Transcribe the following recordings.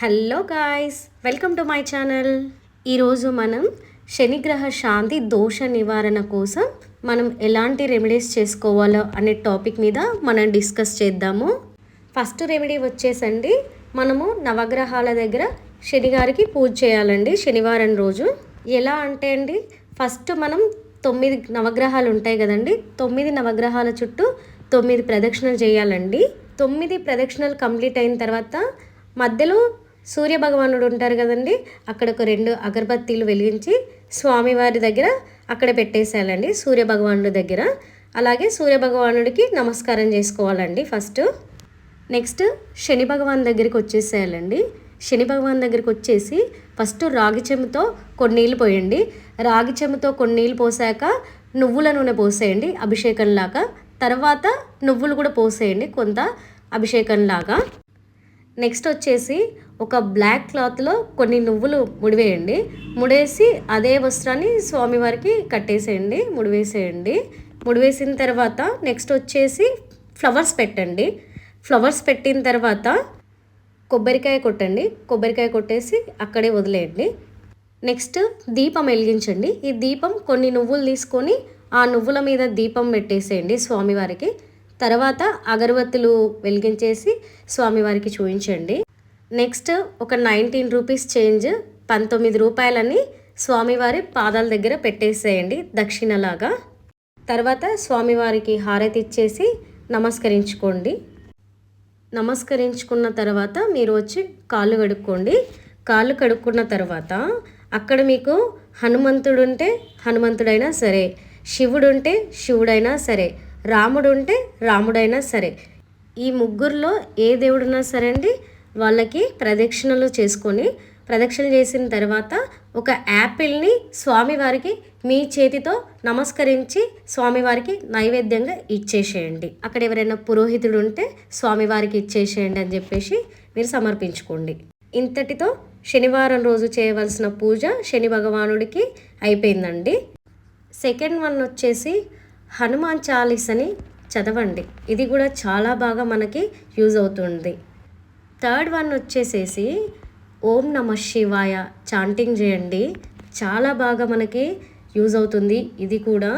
Hello guys welcome to my channel. ఈరోజు మనం శనిగ్రహ శాంతి దోష నివారణ కోసం మనం ఎలాంటి రెమెడీస్ చేసుకోవాలో అనే టాపిక్ మీద మనం డిస్కస్ చేద్దాము. ఫస్ట్ రెమెడీ వచ్చేసండి మనము నవగ్రహాల దగ్గర శనిగారికి పూజ చేయాలండి శనివారం రోజు. ఎలా అంటే అండి ఫస్ట్ మనం తొమ్మిది నవగ్రహాలు ఉంటాయి కదండి తొమ్మిది నవగ్రహాల చుట్టూ తొమ్మిది ప్రదక్షిణలు చేయాలండి. తొమ్మిది ప్రదక్షిణలు కంప్లీట్ అయిన తర్వాత మధ్యలో సూర్య భగవానుడు ఉంటారు కదండి అక్కడ ఒక రెండు అగరబత్తీలు వెలిగించి స్వామివారి దగ్గర అక్కడ పెట్టేసేయాలండి సూర్య భగవానుడి దగ్గర. అలాగే సూర్య భగవానుడికి నమస్కారం చేసుకోవాలండి ఫస్ట్. నెక్స్ట్ శని భగవాన్ దగ్గరికి వచ్చేసేయాలండి. శని భగవాన్ దగ్గరికి వచ్చేసి ఫస్ట్ రాగి చెంబుతో కొన్ని నీళ్ళు పోయండి. రాగి చెంబుతో కొన్ని నీళ్ళు పోసాక నువ్వుల నూనె పోసేయండి అభిషేకంలాగా. తర్వాత నువ్వులు కూడా పోసేయండి కొంత అభిషేకంలాగా. నెక్స్ట్ వచ్చేసి ఒక బ్లాక్ క్లాత్లో కొన్ని నువ్వులు ముడివేయండి. ముడేసి అదే వస్త్రాన్ని స్వామివారికి కట్టేసేయండి. ముడివేసేయండి. ముడివేసిన తర్వాత నెక్స్ట్ వచ్చేసి ఫ్లవర్స్ పెట్టండి. ఫ్లవర్స్ పెట్టిన తర్వాత కొబ్బరికాయ కొట్టండి. కొబ్బరికాయ కొట్టేసి అక్కడే వదిలేయండి. నెక్స్ట్ దీపం వెలిగించండి. ఈ దీపం కొన్ని నువ్వులు తీసుకొని ఆ నువ్వుల మీద దీపం పెట్టేసేయండి స్వామివారికి. తర్వాత అగరబత్తులు వెలిగించేసి స్వామివారికి చూపించండి. నెక్స్ట్ ఒక నైన్టీన్ రూపీస్ చేంజ్ పంతొమ్మిది రూపాయలని స్వామివారి పాదాల దగ్గర పెట్టేసేయండి దక్షిణలాగా. తర్వాత స్వామివారికి హారతి ఇచ్చేసి నమస్కరించుకోండి. నమస్కరించుకున్న తర్వాత మీరు వచ్చి కాళ్ళు కడుక్కోండి. కాళ్ళు కడుక్కున్న తర్వాత అక్కడ మీకు హనుమంతుడు ఉంటే హనుమంతుడైనా సరే శివుడు ఉంటే శివుడైనా సరే రాముడు ఉంటే రాముడైనా సరే ఈ ముగ్గురులో ఏ దేవుడున్నా సరే అండి వాళ్ళకి ప్రదక్షిణలు చేసుకొని ప్రదక్షిణ చేసిన తర్వాత ఒక యాపిల్ని స్వామివారికి మీ చేతితో నమస్కరించి స్వామివారికి నైవేద్యంగా ఇచ్చేసేయండి. అక్కడ ఎవరైనా పురోహితుడు ఉంటే స్వామివారికి ఇచ్చేసేయండి అని చెప్పేసి మీరు సమర్పించుకోండి. ఇంతటితో శనివారం రోజు చేయవలసిన పూజ శని భగవానుడికి అయిపోయిందండి. సెకండ్ వన్ వచ్చేసి హనుమాన్ చాలీస్ అని చదవండి. ఇది కూడా చాలా బాగా మనకి యూజ్ అవుతుంది. థర్డ్ వన్ వచ్చేసేసి ఓం నమ శివాయ చాంటింగ్ చేయండి. చాలా బాగా మనకి యూజ్ అవుతుంది. ఇది కూడా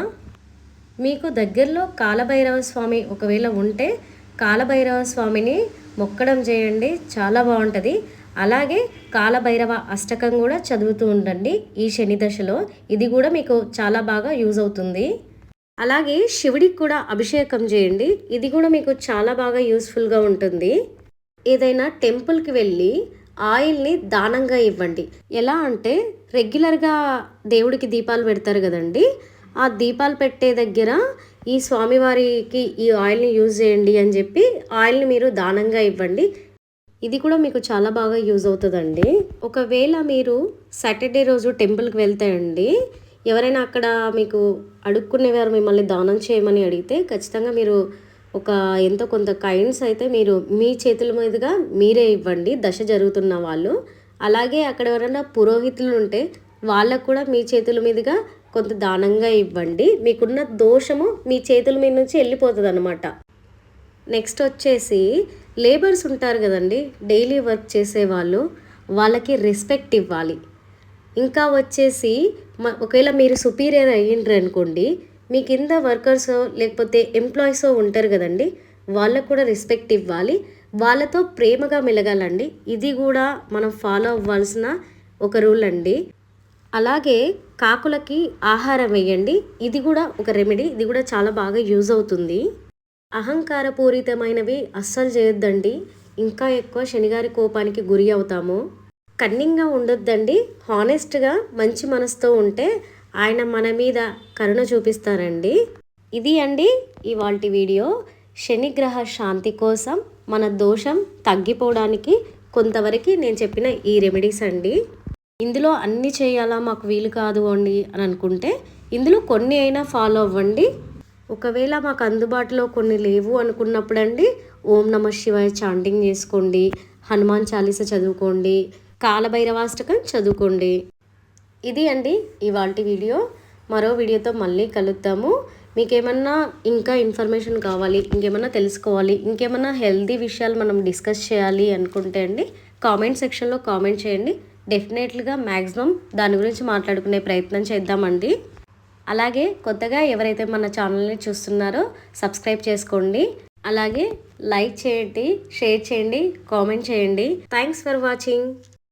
మీకు దగ్గరలో కాలభైరవ స్వామి ఒకవేళ ఉంటే కాలభైరవ స్వామిని మొక్కడం చేయండి. చాలా బాగుంటుంది. అలాగే కాలభైరవ అష్టకం కూడా చదువుతూ ఉండండి ఈ శని దశలో. ఇది కూడా మీకు చాలా బాగా యూజ్ అవుతుంది. అలాగే శివుడికి కూడా అభిషేకం చేయండి. ఇది కూడా మీకు చాలా బాగా యూస్ఫుల్గా ఉంటుంది. ఏదైనా టెంపుల్కి వెళ్ళి ఆయిల్ని దానంగా ఇవ్వండి. ఎలా అంటే రెగ్యులర్గా దేవుడికి దీపాలు పెడతారు కదండి ఆ దీపాలు పెట్టే దగ్గర ఈ స్వామివారికి ఈ ఆయిల్ని యూజ్ చేయండి అని చెప్పి ఆయిల్ని మీరు దానంగా ఇవ్వండి. ఇది కూడా మీకు చాలా బాగా యూజ్ అవుతుందండి. ఒకవేళ మీరు సాటర్డే రోజు టెంపుల్కి వెళ్తాయండి ఎవరైనా అక్కడ మీకు అడుక్కునేవారు మిమ్మల్ని దానం చేయమని అడిగితే ఖచ్చితంగా మీరు ఒక ఎంతో కొంత కైండ్స్ అయితే మీరు మీ చేతుల మీదుగా మీరే ఇవ్వండి. దశ జరుగుతున్న వాళ్ళు. అలాగే అక్కడ ఎవరైనా పురోహితులు ఉంటే వాళ్ళకు కూడా మీ చేతుల మీదుగా కొంత దానంగా ఇవ్వండి. మీకున్న దోషము మీ చేతుల మీద నుంచి వెళ్ళిపోతుంది అనమాట నెక్స్ట్ వచ్చేసి లేబర్స్ ఉంటారు కదండి డైలీ వర్క్ చేసే వాళ్ళు వాళ్ళకి రెస్పెక్ట్ ఇవ్వాలి. ఇంకా వచ్చేసి ఒకవేళ మీరు సుపీరియర్ అయ్యిండ్రు అనుకోండి మీ కింద వర్కర్స్ లేకపోతే ఎంప్లాయీస్ ఉంటారు కదండి వాళ్ళకు కూడా రెస్పెక్ట్ ఇవ్వాలి. వాళ్ళతో ప్రేమగా మెలగాలండి. ఇది కూడా మనం ఫాలో అవ్వాల్సిన ఒక రూల్ అండి. అలాగే కాకులకి ఆహారం వేయండి. ఇది కూడా ఒక రెమెడీ ఇది కూడా చాలా బాగా యూజ్ అవుతుంది. అహంకారపూరితమైనవి అస్సలు చేయొద్దండి. ఇంకా ఎక్కువ శనిగారి కోపానికి గురి అవుతాము. కన్నింగ్గా ఉండొద్దండి. హానెస్ట్గా మంచి మనసుతో ఉంటే ఆయన మన మీద కరుణ చూపిస్తారండి. ఇది అండి ఇవాళ వీడియో. శనిగ్రహ శాంతి కోసం మన దోషం తగ్గిపోవడానికి కొంతవరకు నేను చెప్పిన ఈ రెమెడీస్ అండి. ఇందులో అన్నీ చేయాలా మాకు వీలు కాదు అండి అని అనుకుంటే ఇందులో కొన్ని అయినా ఫాలో అవ్వండి. ఒకవేళ మాకు అందుబాటులో కొన్ని లేవు అనుకున్నప్పుడు అండి ఓం నమ శివాయ చాంటింగ్ చేసుకోండి. హనుమాన్ చాలీస చదువుకోండి. కాలభైరవాష్టకం చదువుకోండి. ఇది అండి ఇవాళ వీడియో. మరో వీడియోతో మళ్ళీ కలుద్దాము. మీకేమన్నా ఇంకా ఇన్ఫర్మేషన్ కావాలి ఇంకేమన్నా తెలుసుకోవాలి ఇంకేమన్నా హెల్దీ విషయాలు మనం డిస్కస్ చేయాలి అనుకుంటే అండి కామెంట్ సెక్షన్లో కామెంట్ చేయండి. డెఫినెట్లీగా మ్యాక్సిమం దాని గురించి మాట్లాడుకునే ప్రయత్నం చేద్దామండి. అలాగే కొత్తగా ఎవరైతే మన ఛానల్ని చూస్తున్నారో సబ్స్క్రైబ్ చేసుకోండి. అలాగే లైక్ చేయండి షేర్ చేయండి కామెంట్ చేయండి. Thanks for watching.